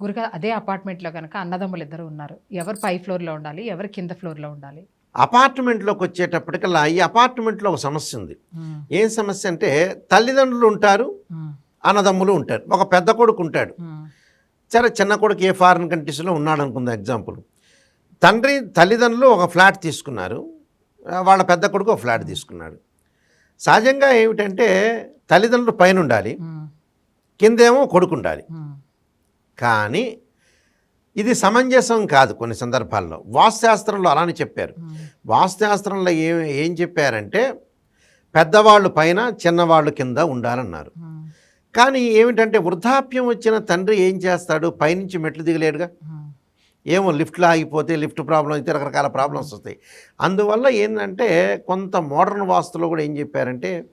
గురుగా అదే అపార్ట్మెంట్లో కనుక అన్నదమ్ములు ఇద్దరు ఉన్నారు. ఎవరు పై ఫ్లోర్లో ఉండాలి ఎవరు కింద ఫ్లోర్లో ఉండాలి? అపార్ట్మెంట్లోకి వచ్చేటప్పటికల్లా ఈ అపార్ట్మెంట్లో ఒక సమస్య ఉంది. ఏం సమస్య అంటే తల్లిదండ్రులు ఉంటారు అన్నదమ్ములు ఉంటారు. ఒక పెద్ద కొడుకు ఉంటాడు. సరే చిన్న కొడుకు ఏ ఫారిన్ కంట్రీస్లో ఉన్నాడు అనుకుందాం ఎగ్జాంపుల్. తండ్రి తల్లిదండ్రులు ఒక ఫ్లాట్ తీసుకున్నారు. వాళ్ళ పెద్ద కొడుకు ఒక ఫ్లాట్ తీసుకున్నాడు. సహజంగా ఏమిటంటే తల్లిదండ్రులు పైన ఉండాలి కిందేమో కొడుకు ఉండాలి కానీ ఇది సమంజసం కాదు కొన్ని సందర్భాల్లో. వాస్తుశాస్త్రంలో అలానే చెప్పారు. వాస్తుశాస్త్రంలో ఏం ఏం చెప్పారంటే పెద్దవాళ్ళు పైన చిన్నవాళ్ళు కింద ఉండాలన్నారు. కానీ ఏమిటంటే వృద్ధాప్యం వచ్చిన తండ్రి ఏం చేస్తాడు? పైనుంచి మెట్లు దిగలేడుగా? ఏమో లిఫ్ట్లో ఆగిపోతే లిఫ్ట్ ప్రాబ్లం అయితే రకరకాల ప్రాబ్లమ్స్ వస్తాయి. అందువల్ల ఏంటంటే కొంత మోడర్న్ వాస్తులో కూడా ఏం చెప్పారంటే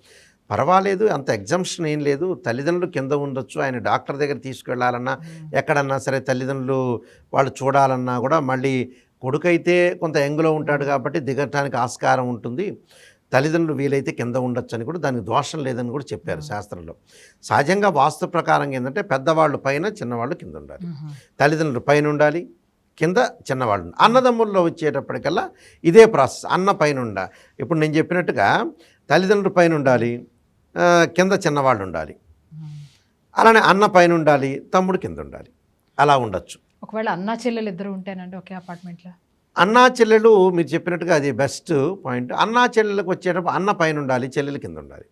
పర్వాలేదు అంత ఎగ్జామ్షన్ ఏం లేదు. తల్లిదండ్రులు కింద ఉండొచ్చు. ఆయన డాక్టర్ దగ్గర తీసుకెళ్ళాలన్నా ఎక్కడన్నా సరే తల్లిదండ్రులు వాళ్ళు చూడాలన్నా కూడా మళ్ళీ కొడుకైతే కొంత ఎంగులో ఉంటాడు కాబట్టి దిగటానికి ఆస్కారం ఉంటుంది. తల్లిదండ్రులు వీలైతే కింద ఉండొచ్చు అని కూడా దానికి దోషం లేదని కూడా చెప్పారు శాస్త్రంలో. సహజంగా వాస్తు ప్రకారం ఏంటంటే పెద్దవాళ్ళు పైన చిన్నవాళ్ళు కింద ఉండాలి. తల్లిదండ్రులు పైన ఉండాలి కింద చిన్నవాళ్ళు. అన్నదమ్ముల్లో వచ్చేటప్పటికల్లా ఇదే ప్రాసెస్. అన్న పైన ఉండ ఇప్పుడు నేను చెప్పినట్టుగా తల్లిదండ్రులు పైన ఉండాలి కింద చిన్నవాళ్ళు ఉండాలి. అలానే అన్న పైన ఉండాలి తమ్ముడు కింద ఉండాలి అలా ఉండొచ్చు. ఒకవేళ అన్నా చెల్లెలు ఇద్దరు ఉంటేనండి ఒకే అపార్ట్మెంట్లో. అన్నా చెల్లెలు మీరు చెప్పినట్టుగా అది బెస్ట్ పాయింట్. అన్నా చెల్లెలకు వచ్చేటప్పుడు అన్న పైన ఉండాలి చెల్లెలు కింద ఉండాలి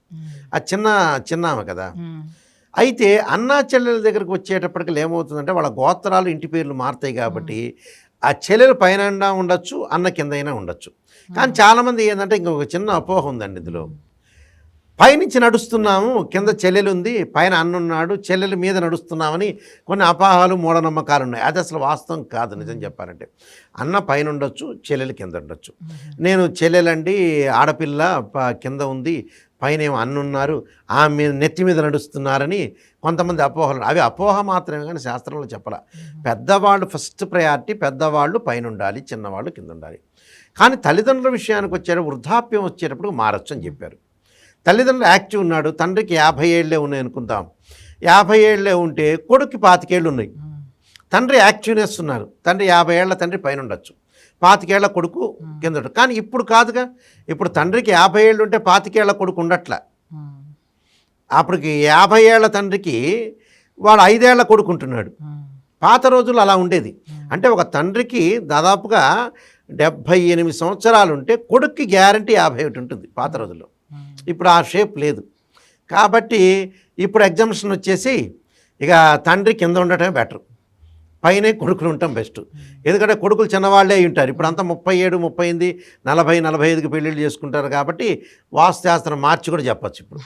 ఆ చిన్న చిన్నామె కదా. అయితే అన్నా చెల్లెల దగ్గరకు వచ్చేటప్పటికి ఏమవుతుందంటే వాళ్ళ గోత్రాలు ఇంటి పేర్లు మారుతాయి కాబట్టి ఆ చెల్లెలు పైన ఉండొచ్చు అన్న కింద అయినా ఉండొచ్చు. కానీ చాలామంది ఏంటంటే ఇంకొక చిన్న అపోహ ఉందండి ఇందులో. పైనుంచి నడుస్తున్నాము కింద చెల్లెలు ఉంది పైన అన్న ఉన్నాడు చెల్లెల మీద నడుస్తున్నామని కొన్ని అపోహలు మూఢనమ్మకాలు ఉన్నాయి. అది అసలు వాస్తవం కాదు నిజం చెప్పాలంటే. అన్న పైన ఉండొచ్చు చెల్లెలు కింద ఉండొచ్చు నేను చెల్లెలండి ఆడపిల్ల కింద ఉంది పైన ఏమో అన్నున్నారు ఆమె నెత్తి మీద నడుస్తున్నారని కొంతమంది అపోహలు. అవి అపోహ మాత్రమే కానీ శాస్త్రంలో చెప్పాల. పెద్దవాళ్ళు ఫస్ట్ ప్రయారిటీ పెద్దవాళ్ళు పైన ఉండాలి చిన్నవాళ్ళు కింద ఉండాలి కానీ తల్లిదండ్రుల విషయానికి వచ్చేటప్పుడు వృద్ధాప్యం వచ్చేటప్పుడు మారచ్చు అని చెప్పారు. తల్లిదండ్రులు యాక్టివ్ ఉన్నాడు తండ్రికి యాభై ఏళ్ళే ఉన్నాయి అనుకుందాం. యాభై ఏళ్ళే ఉంటే కొడుక్కి పాతికేళ్ళు ఉన్నాయి. తండ్రి యాక్టివ్నెస్ ఉన్నారు. తండ్రి యాభై ఏళ్ళ తండ్రి పైన ఉండొచ్చు పాతికేళ్ళ కొడుకు కింద కానీ ఇప్పుడు కాదుగా. ఇప్పుడు తండ్రికి యాభై ఏళ్ళు ఉంటే పాతికేళ్ళ కొడుకు ఉండట్లే. అప్పటికి యాభై ఏళ్ళ తండ్రికి వాడు ఐదేళ్ళ కొడుకు ఉంటున్నాడు. పాత రోజుల్లో అలా ఉండేది. అంటే ఒక తండ్రికి దాదాపుగా డెబ్భై ఎనిమిది సంవత్సరాలు ఉంటే కొడుక్కి గ్యారంటీ యాభై ఒకటి ఉంటుంది పాత రోజుల్లో. ఇప్పుడు ఆ షేప్ లేదు. కాబట్టి ఇప్పుడు ఎగ్జామ్షన్ వచ్చేసి ఇక తండ్రి కింద ఉండటమే బెటర్. పైనే కొడుకులు ఉండటం బెస్ట్. ఎందుకంటే కొడుకులు చిన్నవాళ్ళే ఉంటారు. ఇప్పుడు అంతా ముప్పై ఏడు ముప్పై ఎనిమిది నలభై నలభై ఐదుకి పెళ్ళిళ్ళు చేసుకుంటారు కాబట్టి వాస్తుశాస్త్రం మార్చి కూడా చెప్పచ్చు ఇప్పుడు.